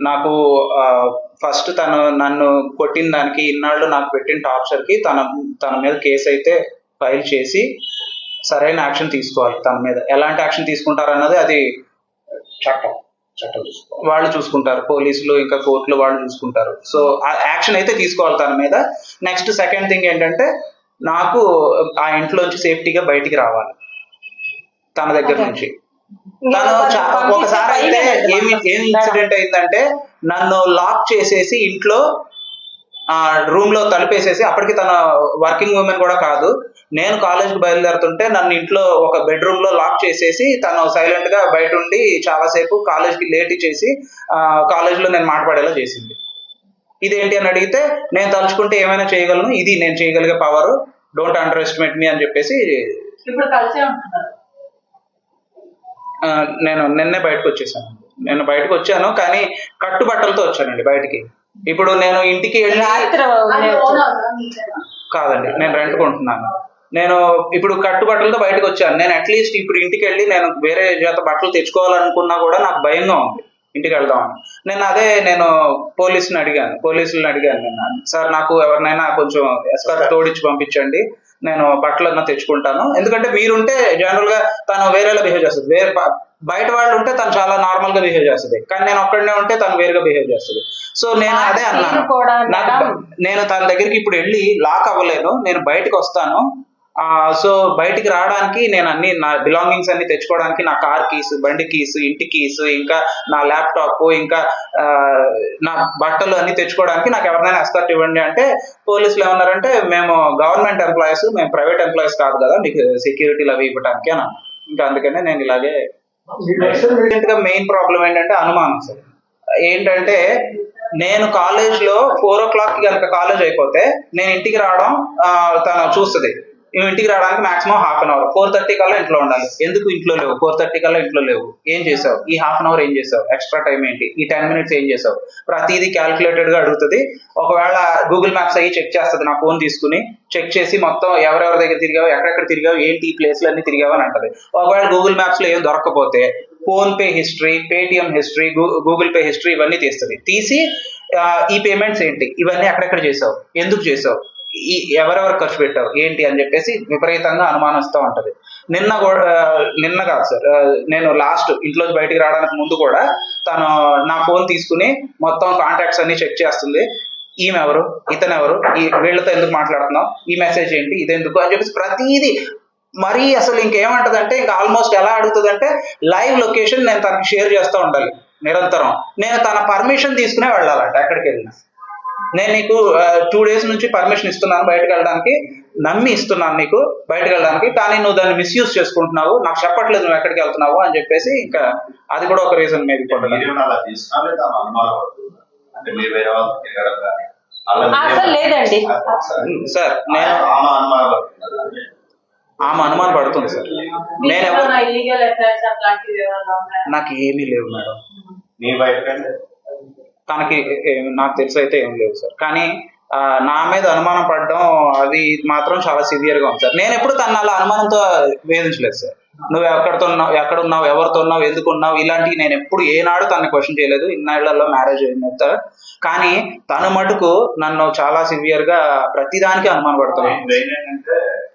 నాకు ఫస్ట్ తను నన్ను కొట్టిన దానికి ఇన్నాళ్ళు నాకు పెట్టిన టార్చర్కి తన తన మీద కేసు అయితే ఫైల్ చేసి సరైన యాక్షన్ తీసుకోవాలి తన మీద. ఎలాంటి యాక్షన్ తీసుకుంటారు అన్నది అది చట్టం చట్టం చూసుకోవాలి వాళ్ళు చూసుకుంటారు. పోలీసులు ఇంకా కోర్టులు వాళ్ళు చూసుకుంటారు. సో ఆ యాక్షన్ అయితే తీసుకోవాలి తన మీద. నెక్స్ట్ సెకండ్ థింగ్ ఏంటంటే నాకు ఆ ఇంట్లోంచి సేఫ్టీగా బయటికి రావాలి. తన దగ్గర. నుంచి. తను ఏమి ఏం ఇన్సిడెంట్ అయిందంటే నన్ను లాక్ చేసేసి ఇంట్లో ఆ రూమ్లో తలుపేసేసి అప్పటికి తన వర్కింగ్ ఉమెన్ కూడా కాదు. నేను కాలేజ్కి బయలుదేరుతుంటే నన్ను ఇంట్లో ఒక బెడ్రూమ్లో లాక్ చేసేసి తను సైలెంట్గా బయట ఉండి చాలాసేపు కాలేజ్కి లేట్ చేసి కాలేజ్లో నేను మాట్లాడేలా చేసింది. ఇదేంటి అని అడిగితే నేను తలుచుకుంటే ఏమైనా చేయగలను? ఇది నేను చేయగలిగే power don't underestimate me అని చెప్పేసి నేను నిన్నే బయటకు వచ్చేసాను. నేను బయటకు వచ్చాను కానీ కట్టుబట్టలతో వచ్చానండి బయటికి. ఇప్పుడు నేను ఇంటికి వెళ్ళి? కాదండి నేను రెంట్ కొంటున్నాను. నేను ఇప్పుడు కట్టుబట్టలతో బయటకు వచ్చాను. నేను అట్లీస్ట్ ఇప్పుడు ఇంటికి వెళ్ళి నేను వేరే జత బట్టలు తెచ్చుకోవాలనుకున్నా కూడా నాకు భయంగా ఉంది ఇంటికి వెళ్దామని నేను అదే నేను పోలీసుని అడిగాను పోలీసులను అడిగాను నేను. సార్ నాకు ఎవరినైనా కొంచెం ఎస్కార్ తోడిచ్చి పంపించండి. నేను బట్టలు అన్నా తెచ్చుకుంటాను. ఎందుకంటే మీరుంటే జనరల్గా తను వేరేలా బిహేవ్ చేస్తుంది. వేరే బయట వాళ్ళు ఉంటే తను చాలా నార్మల్గా బిహేవ్ చేస్తుంది. కానీ నేను ఒక్కడనే ఉంటే తను వేరుగా బిహేవ్ చేస్తుంది. సో నేను అదే అన్నాను. నాకు నేను తన దగ్గరికి ఇప్పుడు వెళ్ళి లాక్ అవ్వలేను. నేను బయటకు వస్తాను. ఆ సో బయటికి రావడానికి నేను అన్ని నా బిలాంగింగ్స్ అన్ని తెచ్చుకోవడానికి నా కార్ కీస్ బండి కీస్ ఇంటి కీస్ ఇంకా నా ల్యాప్టాప్ ఇంకా నా బట్టలు అన్ని తెచ్చుకోవడానికి నాకు ఎవరినైనా ఎస్కర్ట్ ఇవ్వండి అంటే పోలీసులు ఏమన్నారంటే మేము గవర్నమెంట్ ఎంప్లాయీస్ మేము ప్రైవేట్ ఎంప్లాయీస్ కాదు కదా మీకు సెక్యూరిటీలు అవి ఇవ్వడానికి అని. ఇంకా అందుకనే నేను ఇలాగే మెయిన్ ప్రాబ్లం ఏంటంటే అనుమానం సార్ ఏంటంటే నేను కాలేజ్లో ఫోర్ ఓ క్లాక్ కనుక కాలేజ్ అయిపోతే నేను ఇంటికి రావడం తను చూస్తుంది. నువ్వు ఇంటికి రావడానికి maximum half an hour four thirty కల్లా ఇంట్లో ఉండాలి. ఎందుకు ఇంట్లో లేవు? ఫోర్ థర్టీ కల్లా ఇంట్లో లేవు. ఏం చేసావు? ఈ హాఫ్ అన్ అవర్ ఏం చేసావు? ఎక్స్ట్రా టైం ఏంటి? ఈ టెన్ మినిట్స్ ఏం చేసావు? ప్రతిదీ క్యాల్కులేటెడ్గా అడుగుతుంది. ఒకవేళ గూగుల్ మ్యాప్స్ అయ్యి చెక్ చేస్తుంది. నా ఫోన్ తీసుకుని చెక్ చేసి మొత్తం ఎవరెవరి దగ్గర తిరిగావు ఎక్కడెక్కడ తిరిగావు ఏంటి ఈ ప్లేస్లు అన్ని తిరిగావు అని అంటది. ఒకవేళ గూగుల్ మ్యాప్స్లో ఏం దొరకకపోతే PhonePe history Paytm history Google Pay history ఇవన్నీ తీస్తుంది. తీసి ఈ పేమెంట్స్ ఏంటి? ఇవన్నీ ఎక్కడెక్కడ చేసావు? ఎందుకు చేసావు? ఈ ఎవరెవరు ఖర్చు పెట్టావు? ఏంటి అని చెప్పేసి విపరీతంగా అనుమానిస్తూ ఉంటది. నిన్న కూడా నిన్న కాదు సార్ నేను లాస్ట్ ఇంట్లో బయటికి రావడానికి ముందు కూడా తను నా ఫోన్ తీసుకుని మొత్తం కాంటాక్ట్స్ అన్ని చెక్ చేస్తుంది. ఈమె ఎవరు? ఇతను ఎవరు? ఈ వీళ్ళతో ఎందుకు మాట్లాడుతున్నాం ఈ మెసేజ్ ఏంటి? ఇదెందుకు? ఎందుకు అని చెప్పేసి ప్రతిదీ మరీ అసలు ఇంకేమంటదంటే ఇంకా ఆల్మోస్ట్ ఎలా అడుగుతుందంటే లైవ్ లొకేషన్ నేను తనకి షేర్ చేస్తూ ఉండాలి నిరంతరం. నేను తన పర్మిషన్ తీసుకునే వెళ్ళాలంట ఎక్కడికి వెళ్ళినా. నేను నీకు టూ డేస్ నుంచి పర్మిషన్ ఇస్తున్నాను బయటకు వెళ్ళడానికి. నమ్మి ఇస్తున్నాను నీకు బయటకు వెళ్ళడానికి. కానీ నువ్వు దాన్ని మిస్యూజ్ చేసుకుంటున్నావు. నాకు చెప్పట్లేదు నువ్వు ఎక్కడికి వెళ్తున్నావు అని చెప్పేసి ఇంకా అది కూడా ఒక రీజన్ అసలు లేదండి. సార్. నేను ఆమె అనుమానం పడుతుందా? ఆమె అనుమానం పడుతుంది సార్. నేను నాకు ఏమీ లేవు మేడం. నీ తనకి నాకు తెలిసి అయితే ఏం లేవు సార్. కానీ నా మీద అనుమానం పడడం అది మాత్రం చాలా సివియర్గా ఉంది సార్. నేను ఎప్పుడు తన అలా అనుమానంతో వేధించలేదు సార్. నువ్వు ఎక్కడితో ఉన్నావు ఎక్కడ ఉన్నావు ఎవరితో ఉన్నావు ఎందుకు ఉన్నావు ఇలాంటివి నేను ఎప్పుడు ఏనాడు తనని క్వశ్చన్ చేయలేదు. ఇన్నేళ్ళలో మ్యారేజ్ అయిన కానీ తను మటుకు నన్ను చాలా సివియర్గా ప్రతిదానికి అనుమానం పడుతున్నాను ఏంటంటే